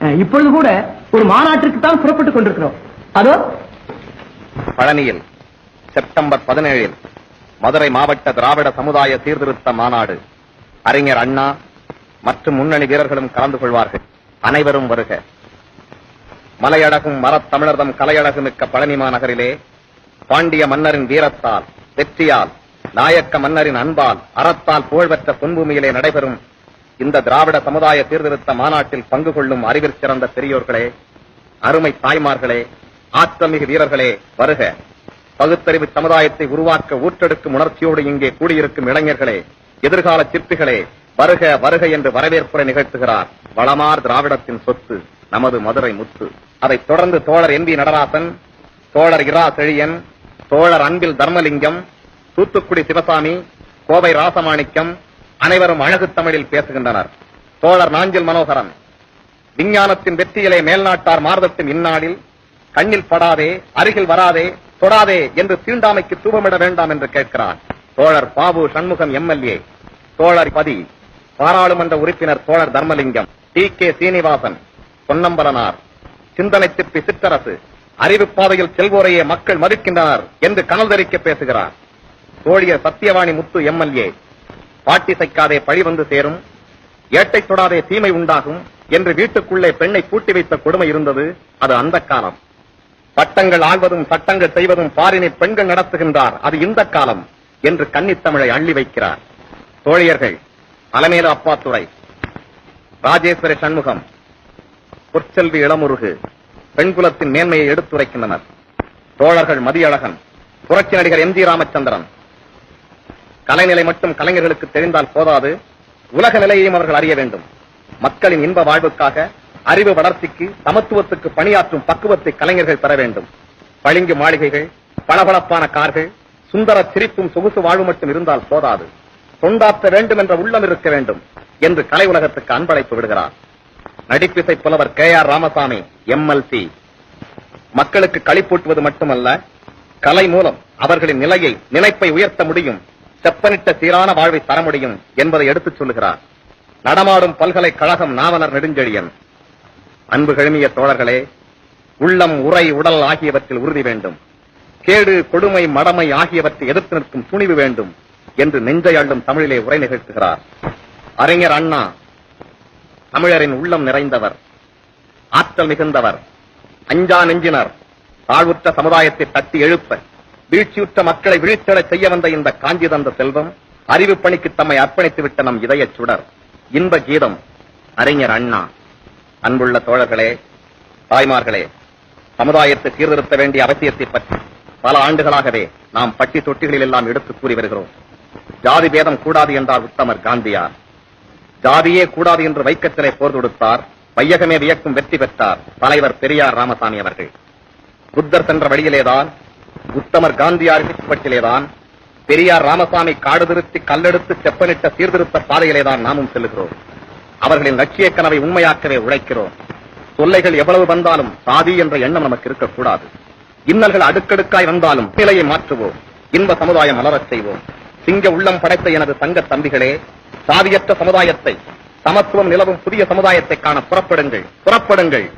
இப்பொழுது கூட ஒரு மாநாட்டிற்கு தான் புறப்பட்டுக் கொண்டிருக்கிறோம். அதோ? பழனியில் செப்டம்பர் பதினேழில் மதுரை மாவட்ட திராவிட சமுதாய சீர்திருத்த மாநாடு. அறிஞர் அண்ணா மற்றும் முன்னணி வீரர்களும் கலந்து கொள்வார்கள். அனைவரும் வருக. மலையழகும் மரத்தமிழர்தம் கலையழகு மிக்க பழனி மாநகரிலே பாண்டிய மன்னரின் வீரத்தால் வெற்றியால் நாயக்க மன்னரின் அன்பால் அறத்தால் புகழ்பெற்ற பொன்பூமியிலே நடைபெறும் இந்த திராவிட சமுதாய சீர்திருத்த மாநாட்டில் பங்கு கொள்ளும் அறிவிற் சிறந்த பெரியோர்களே அருமை தாய்மார்களே ஆற்றமிகு வீரர்களே வருக. பகுத்தறிவு சமுதாயத்தை உருவாக்க ஊற்றெடுக்கும் உணர்ச்சியோடு இங்கே கூடியிருக்கும் இளைஞர்களே எதிர்கால சிற்பிகளே வருக வருக என்று வரவேற்புரை நிகழ்த்துகிறார் வளமார் திராவிடத்தின் சொத்து நமது மதுரை முத்து. அதைத் தொடர்ந்து தோழர் என் நடராசன் தோழர் இரா செழியன் தோழர் அன்பில் தர்மலிங்கம் தூத்துக்குடி சிவசாமி கோவை ராசமாணிக்கம் அனைவரும் அழகு தமிழில் பேசுகின்றனர். தோழர் நாஞ்சில் மனோகரன் விஞ்ஞானத்தின் வெற்றியிலே மேல்நாட்டார் மார்தத்தின் இந்நாளில் கண்ணில் படாதே அருகில் வராதே தொடாதே என்று தீண்டாமைக்கு தூபமிட வேண்டாம் என்று கேட்கிறார். தோழர் பாபு சண்முகம் எம்எல்ஏ தோழர் பதி பாராளுமன்ற உறுப்பினர் தோழர் தர்மலிங்கம் டி கே சீனிவாசன் பொன்னம்பலனார் சிந்தனை திப்பி சிற்றரசு அறிவுப் பாதையில் செல்வோரையே மக்கள் மறுக்கின்றனர் என்று கனல் தெரிக்க பேசுகிறார். தோழியர் சத்தியவாணி முத்து எம்எல்ஏ பாட்டி சைக்காதே பழி வந்து சேரும் ஏட்டை தொடாதே தீமை உண்டாகும் என்று வீட்டுக்குள்ளே பெண்ணை பூட்டி வைத்த கொடுமை இருந்தது அது அந்த காலம். பட்டங்கள் ஆள்வதும் சட்டங்கள் செய்வதும் பாரினை பெண்கள் நடத்துகின்றார் அது இந்த காலம் என்று கன்னித்தமிழை அள்ளி வைக்கிறார். தோழியர்கள் அலமேலு அப்பாத்துறை ராஜேஸ்வரி சண்முகம் பொற்செல்வி இளமுருகு பெண்குலத்தின் மேன்மையை எடுத்துரைக்கின்றனர். தோழர்கள் மதியழகன் புரட்சி நடிகர் எம் ஜி ராமச்சந்திரன் கலைநிலை மட்டும் கலைஞர்களுக்கு தெரிந்தால் போதாது. உலக நிலையையும் அவர்கள் அறிய வேண்டும். மக்களின் இன்ப வாழ்வுக்காக அறிவு வளர்ச்சிக்கு சமத்துவத்துக்கு பணியாற்றும் பக்குவத்தை கலைஞர்கள் பெற வேண்டும். பளிங்கு மாளிகைகள் பளபளப்பான கார்கள் சுந்தர சிரிப்பும் சொகுசு வாழ்வு மட்டும் இருந்தால் போதாது. தொண்டாற்ற வேண்டும் என்ற உள்ளம் இருக்க வேண்டும் என்று கலை உலகத்துக்கு அன்பழைப்பு விடுகிறார். நடிப்பிசை புலவர் கே ஆர் ராமசாமி எம்எல்சி மக்களுக்கு களிப்பூட்டுவது மட்டுமல்ல கலை மூலம் அவர்களின் நிலையை நினைப்பை உயர்த்த முடியும். செப்பனிட்ட சீரான வாழ்வை தர முடியும் என்பதை எடுத்துச் சொல்லுகிறார். நடமாடும் பல்கலைக்கழகம் நாவலர் நெடுஞ்செழியன். அன்பு கழுமிய தோழர்களே உள்ளம் உரை உடல் ஆகியவற்றில் உறுதி வேண்டும். கேடு கொடுமை மடமை ஆகியவற்றை எதிர்த்து நிற்கும் துணிவு வேண்டும் என்று நெஞ்சை அள்ளும் தமிழிலே உரை நிகழ்த்துகிறார். அறிஞர் அண்ணா தமிழரின் உள்ளம் நிறைந்தவர் ஆற்றல் மிகுந்தவர் அஞ்சா நெஞ்சினர் தாழ்வுற்ற சமுதாயத்தை தட்டி எழுப்ப வீழ்ச்சியுற்ற மக்களை வீழ்த்தெழச் செய்ய வந்த இந்த காஞ்சி தந்த செல்வம் அறிவு பணிக்கு தம்மை அர்ப்பணித்து விட்ட நம் இதயச் சுடர் இன்ப கீதம் அறிஞர் அண்ணா. அன்புள்ள தோழர்களே தாய்மார்களே சமுதாயத்தை சீர்திருத்த வேண்டிய அவசியத்தை பற்றி பல ஆண்டுகளாகவே நாம் பட்டி தொட்டிகளில் எல்லாம் எடுத்து கூறி வருகிறோம். ஜாதி பேதம் கூடாது என்றார் உத்தமர் காந்தியார். ஜாதியே கூடாது என்று வைக்கத்திலே போர் தொடுத்தார் வையகமே வியக்கும் வெற்றி பெற்றார் தலைவர் பெரியார் ராமசாமி அவர்கள். புத்தர் சென்ற வழியிலேதான் உத்தமர் காந்தியார் பட்டிலேதான் பெரியார் ராமசாமி காடு திருத்தி கல்லெடுத்து செப்பனிட்ட சீர்திருத்த பாதையிலேதான் நாமும் செல்லுகிறோம். அவர்களின் லட்சிய கனவை உண்மையாக்கவே உழைக்கிறோம். தொல்லைகள் எவ்வளவு வந்தாலும் சாதி என்ற எண்ணம் நமக்கு இருக்கக்கூடாது. இன்னல்கள் அடுக்கடுக்காய் வந்தாலும் நிலையை மாற்றுவோம். இன்ப சமுதாயம் மலரச் செய்வோம். சிங்க உள்ளம் படைத்த எனது தங்க தம்பிகளே சாதியற்ற சமுதாயத்தை சமத்துவம் நிலவும் புதிய சமுதாயத்தை காண புறப்படுங்கள். புறப்படுங்கள்.